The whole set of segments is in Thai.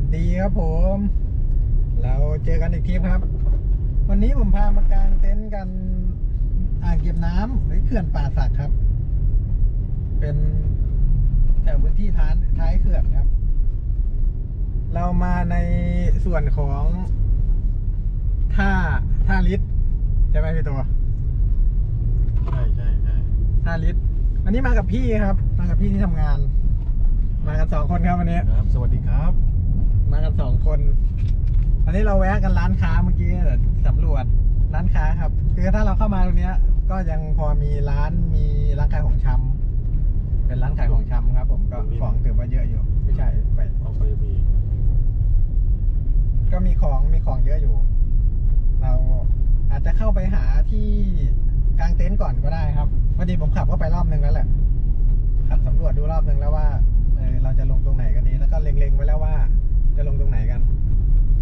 วัสดีครับผม เราเจอกันอีกทีครับ วันนี้ผมพามากางเต็นท์กันอ่างเก็บน้ำหรือเขื่อนป่าสักครับ เป็นแถวพื้นที่ท้ายท้ายเขื่อนครับ เรามาในส่วนของท่าท่าลิตใช่ไหมพี่ตัวใช่ใช่ใช่ท่าลิตอันนี้มากับพี่ครับ มากับพี่ที่ทำงาน มากันสองคนครับวันนี้ ครับ สวัสดีครับ มากันสองคน อันนี้เราแวะกันร้านค้าเมื่อกี้สำรวจร้านค้าครับ คือถ้าเราเข้ามาตรงนี้ก็ยังพอมีร้านมีร้านขายของชำเป็นร้านขายของชำครับ ผมก็ของถือว่าเยอะอยู่ไม่ใช่ไปออกไปมีก็มีของมีของเยอะอยู่ เราอาจจะเข้าไปหาที่กลางเต็นท์ก่อนก็ได้ครับพอดีผมขับเข้าไปรอบนึงแล้วแหละขับสำรวจดูรอบนึงแล้วว่าเออเราจะลงตรงไหนกันดีแล้วก็เล็งๆไว้แล้วว่า จะลงตรงไหนกัน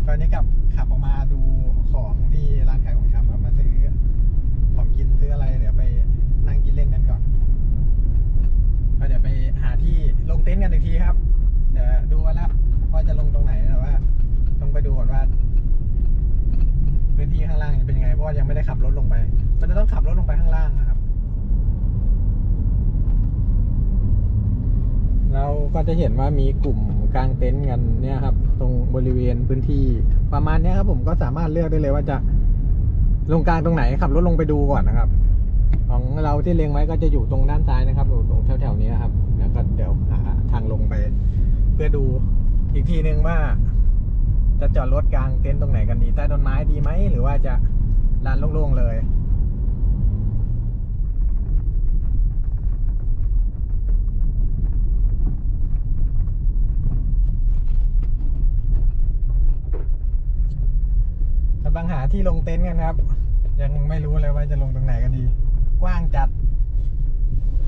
ตอนนี้กลับขับออกมาดูของที่ร้านขายของชำครับมาซื้อของกินซื้ออะไรเดี๋ยวไปนั่งกินเล่นกันก่อนก็เดี๋ยวไปหาที่ลงเต็นท์กันอีกทีครับเดี๋ยวดูว่าแล้วว่าจะลงตรงไหนแต่ว่า ต้องไปดูก่อนว่าพื้นที่ข้างล่างเป็นยังไงเพราะว่ายังไม่ได้ขับรถลงไป มันจะต้องขับรถลงไปข้างล่างนะครับ เราก็จะเห็นว่ามีกลุ่ม กางเต็นท์กันเนี่ยครับ ตรงบริเวณพื้นที่ประมาณนี้ครับ ผมก็สามารถเลือกได้เลยว่าจะลงกลางตรงไหนขับรถลงไปดูก่อนนะครับ ของเราที่เล็งไว้ก็จะอยู่ตรงด้านซ้ายนะครับอยู่ตรงแถวๆนี้ครับ แล้วก็เดี๋ยวหาทางลงไป เพื่อดูอีกทีนึงว่า จะจอดรถกลางเต็นท์ตรงไหนกันดีใต้ต้นไม้ดีไหมหรือว่าจะลานโล่งๆเลย ลังหาที่ลงเต็นท์กันครับ ยังไม่รู้เลยว่าจะลงตรงไหนกันดี กว้างจัด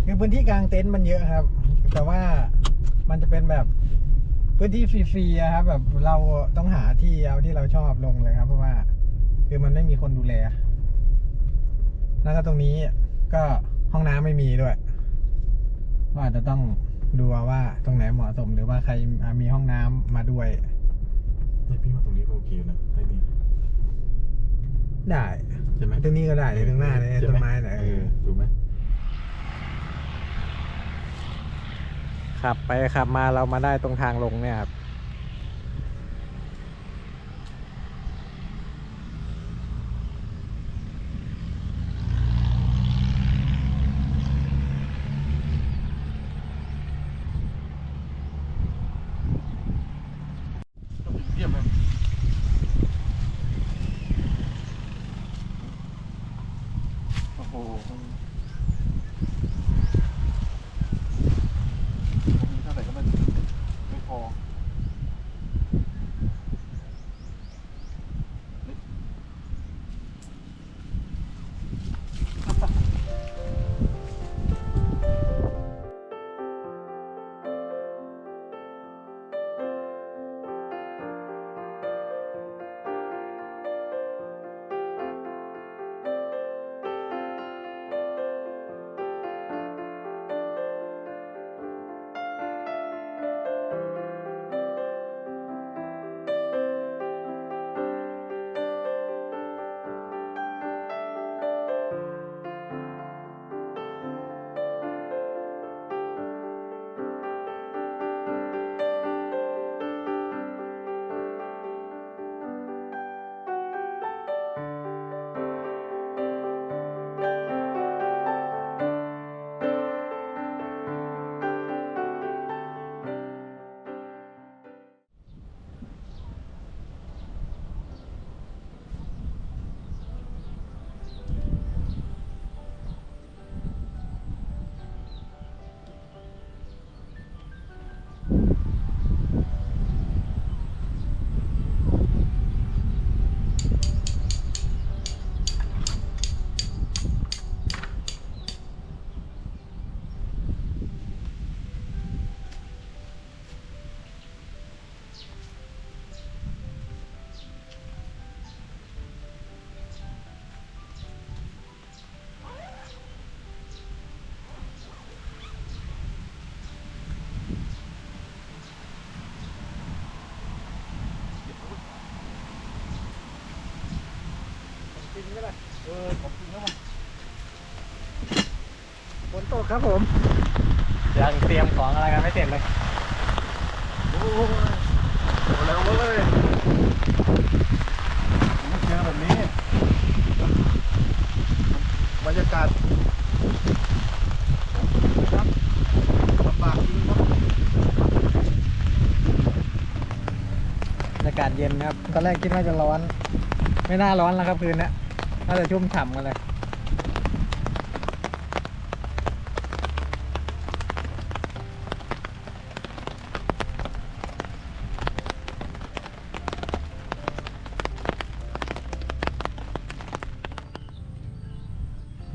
คือพื้นที่กลางเต็นท์มันเยอะครับ แต่ว่ามันจะเป็นแบบพื้นที่ฟรีๆอะครับ แบบเราต้องหาที่เอาที่เราชอบลงเลยครับ เพราะว่า คือมันไม่มีคนดูแล แล้วก็ตรงนี้ก็ห้องน้ำไม่มีด้วยก็อาจจะต้องดูว่าตรงไหนเหมาะสมหรือว่าใครมีห้องน้ำมาด้วยเนี่ยพี่ว่าตรงนี้ก็โอเคนะใต้นี้ ได้ใช่ไหมตรงนี้ก็ได้ตรงหน้าเลยใช่หต้นไม้เนี่ยเออถูกไหมขับไปขับมาเรามาได้ตรงทางลงเนี่ยครับ ฝนตกครับผมยังเตรียมของอะไรกันไม่เสร็จเลยโอ้ยโอ้แล้วเว้ยไม่เจอแบบนี้บรรยากาศครับลำบากจริงครับบรรยากาศเย็นนะครับ ตอนแรกคิดว่าจะร้อน ไม่น่าร้อนแล้วครับคืนนี้ น่าจะชุ่มฉ่ำกันเลย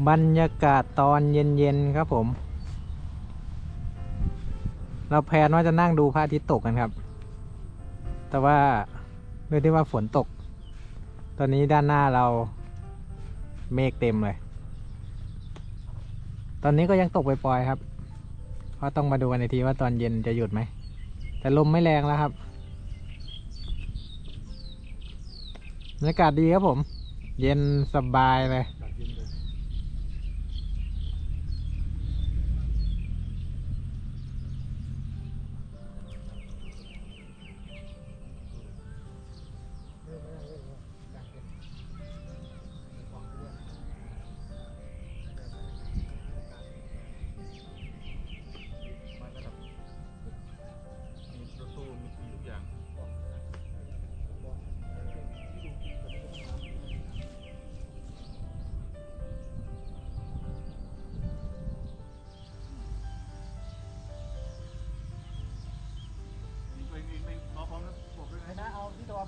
บรรยากาศตอนเย็นๆครับผม เราแพลนว่าจะนั่งดูพระอาทิตย์ตกกันครับ แต่ว่าด้วยที่ว่าฝนตก ตอนนี้ด้านหน้าเรา เมฆเต็มเลย ตอนนี้ก็ยังตกปล่อยๆครับ เพราะต้องมาดูกันอีกทีว่าตอนเย็นจะหยุดไหม แต่ลมไม่แรงแล้วครับบรรยากาศดีครับผม เย็นสบายเลย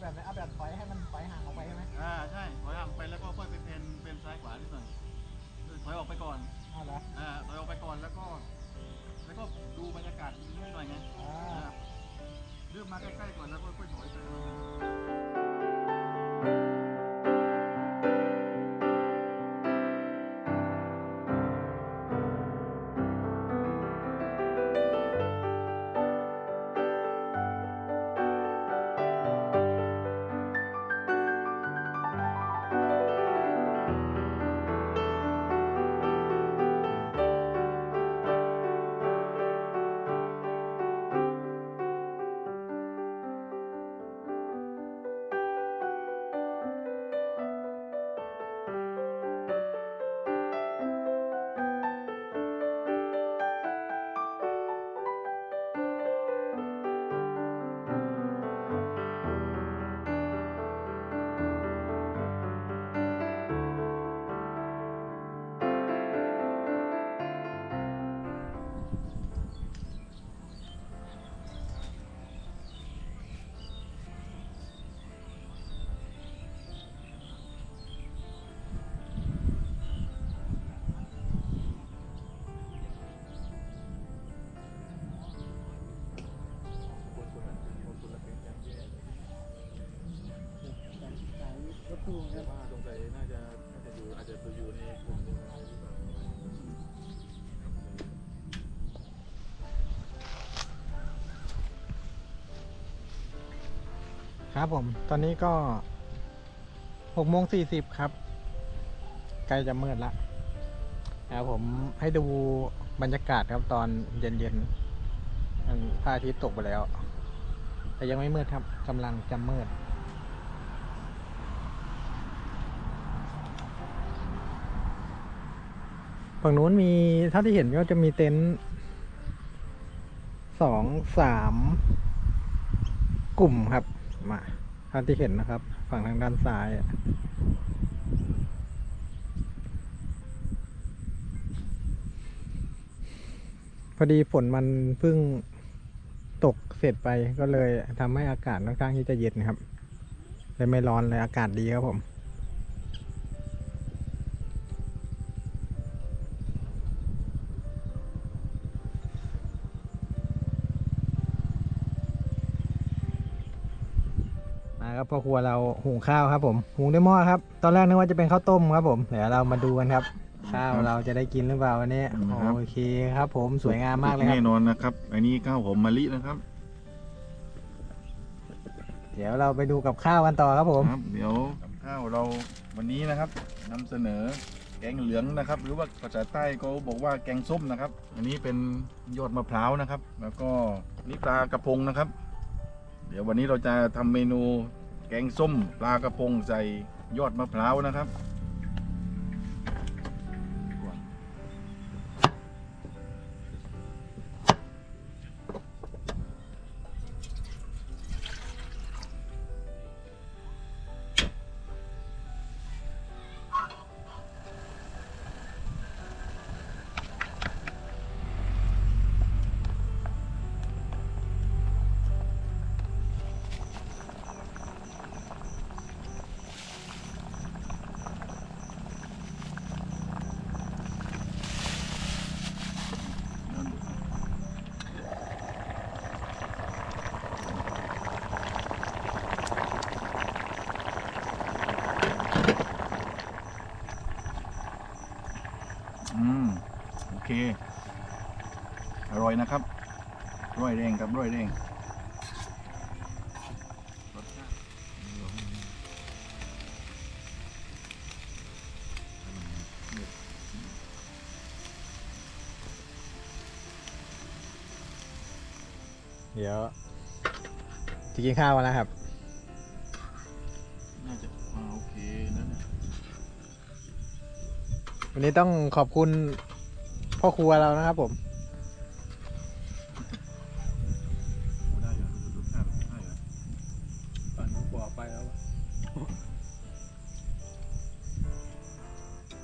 แบบไหนเอาแบบ ครับผมตอนนี้ก็หกโมงสี่สิบครับ ใกล้จะมืดละนะครับผมให้ดูบรรยากาศครับตอนเย็นๆมันพระอาทิตย์ตกไปแล้ว แต่ยังไม่มืดครับกำลังจะมืดฝั่งนู้นมีเท่าที่เห็นก็จะมีเต็นท์สองสามกลุ่มครับ มาท่าที่เห็นนะครับ ฝั่งทางด้านซ้ายพอดีฝนมันเพิ่งตกเสร็จไปก็เลยทำให้อากาศค่อนข้างที่จะเย็นครับเลยไม่ร้อนเลยอากาศดีครับผม พ่อครัวเราหุงข้าวครับ ผมหุงด้วยหม้อครับ ตอนแรกนึกว่าจะเป็นข้าวต้มครับ ผมเดี๋ยวเรามาดูกันครับ ข้าวเราจะได้กินหรือเปล่าวันนี้ครับ โอเคครับ ผมสวยงามมากเลยคแน่รับนอนนะครับ อันนี้ข้าวหอมมะลินะครับเดี๋ยวเราไปดูกับข้าวกันต่อครับผมครับเดี๋ยวกับข้าวเราวันนี้นะครับนำเสนอแกงเหลืองนะครับ หรือว่าภาษาใต้ก็บอกว่าแกงส้มนะครับ อันนี้เป็นยอดมะพร้าวนะครับ แล้วก็อันนี่ปลากระพงนะครับ เดี๋ยววันนี้เราจะทำเมนู แกงส้มปลากระพงใส่ยอดมะพร้าวนะครับ โอเค อร่อยนะครับร่อยแรงครับร่อยแรงรสชาติเดี๋ยวจะกินข้าวกันแล้วครับ น่าจะอ่าโอเคนั่นน่ะ วันนี้ต้องขอบคุณ พ่อครัวเรานะครับผมโอ้ได้เหรอรสชาติได้เหรอตอนนี้บอกไปแล้ว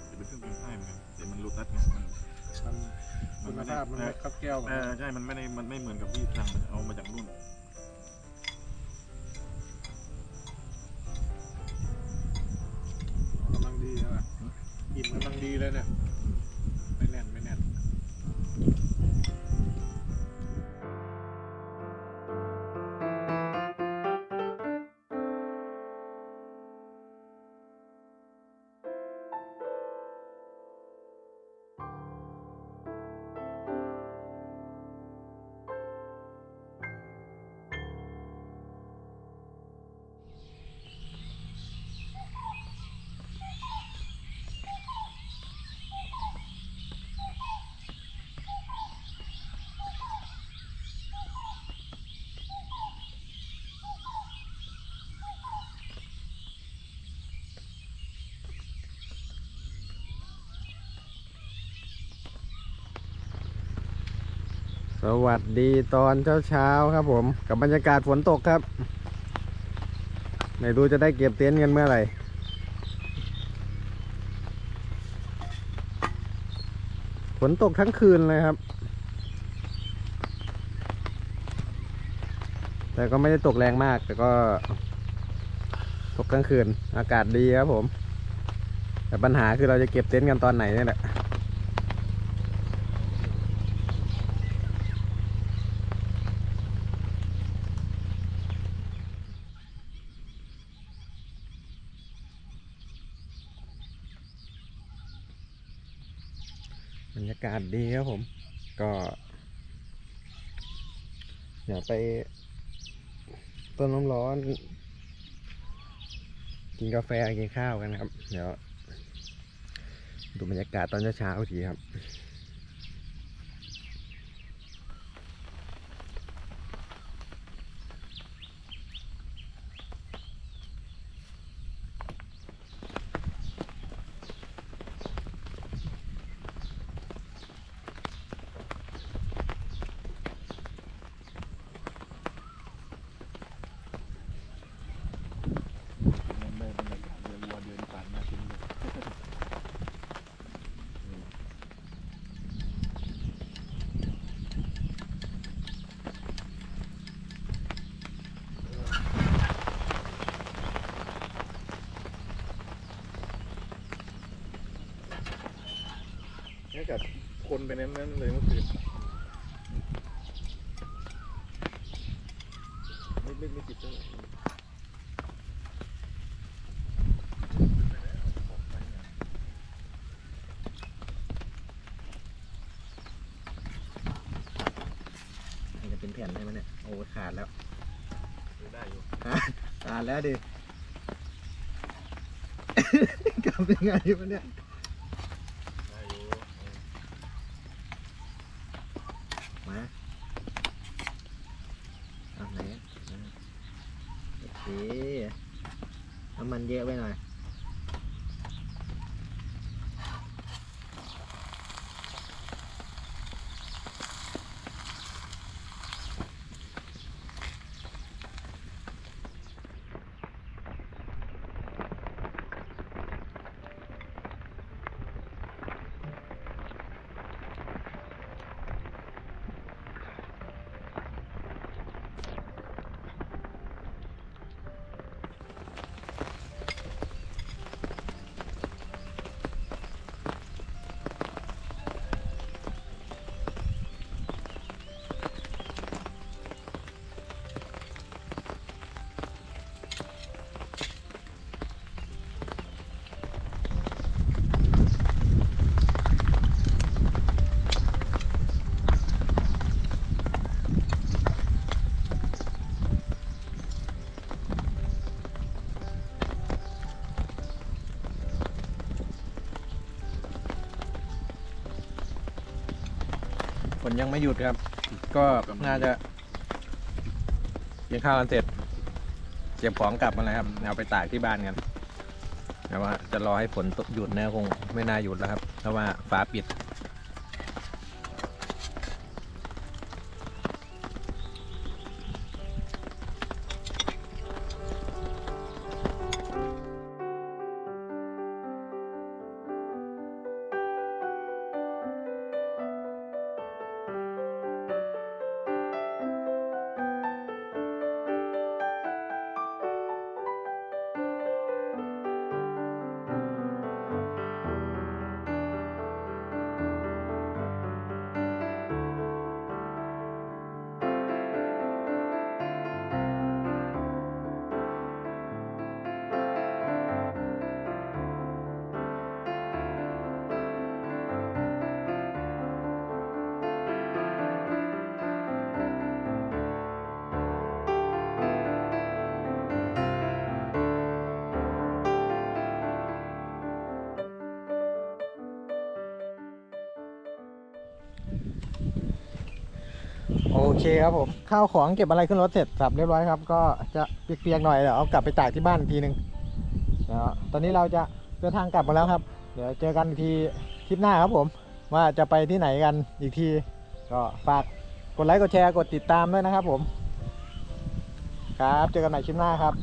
จะเป็นเครื่องบินใต้เหมือนกันแต่มันรูตัสไงมันมันคุณภาพมันไม่ครับแก้วเออใช่มันไม่ได้มันไม่เหมือนกับที่สั่งมันเอามาจากนู่น สวัสดีตอนเช้าๆครับผม กับบรรยากาศฝนตกครับไม่รู้จะได้เก็บเต็นท์กันเมื่อไหร่ฝนตกทั้งคืนเลยครับ แต่ก็ไม่ได้ตกแรงมาก แต่ก็ ตกกลางคืน อากาศดีครับผม แต่ปัญหาคือเราจะเก็บเต็นท์กันตอนไหนนี่แหละ รรยากาศดีครับผม ก็ เดี๋ยวไปต้นน้ำร้อน กินกาแฟกินข้าวกันนะครับ เดี๋ยว ดูบรรยากาศตอนเช้าๆทีครับ มันได้บรรยากาศเรือวัวเดินผ่านมาทิ้งเลยนี่กับค นไปนั้นนั้นเลยเมื่อคืนไม่ไม่ไม่ติดเท่าไหร่มันจะเป็นแผ่นได้ไหมเนี่ย โอ้ขาดแล้วซื้อได้อยู่ขาดแล้วดิ กลับยังไงวะเนี่ย มาเอาไหนอะ โอเคน้ำมันเยอะไปหน่อย ฝนยังไม่หยุดครับ ก็น่าจะกินข้าวกันเสร็จเก็บของกลับมาเลยครับเอาไปตากที่บ้านกันแต่ว่าจะรอให้ฝนตกหยุดนะคงไม่น่าหยุดแล้วครับ เพราะว่าฟ้าปิด เคครับผมข้าวของเก็บอะไรขึ้นรถเสร็จสับเรียบร้อยครับ ก็จะเปียกๆหน่อยเดี๋ยวเอากลับไปตากที่บ้านอีกทีหนึ่งเดี๋ยวตอนนี้เราจะเดินทางกลับมาแล้วครับ เดี๋ยวเจอกันอีกทีคลิปหน้าครับผม ว่าจะไปที่ไหนกันอีกที ก็ฝากกดไลค์กดแชร์กดติดตามด้วยนะครับผม ครับเจอกันใหม่คลิปหน้าครับ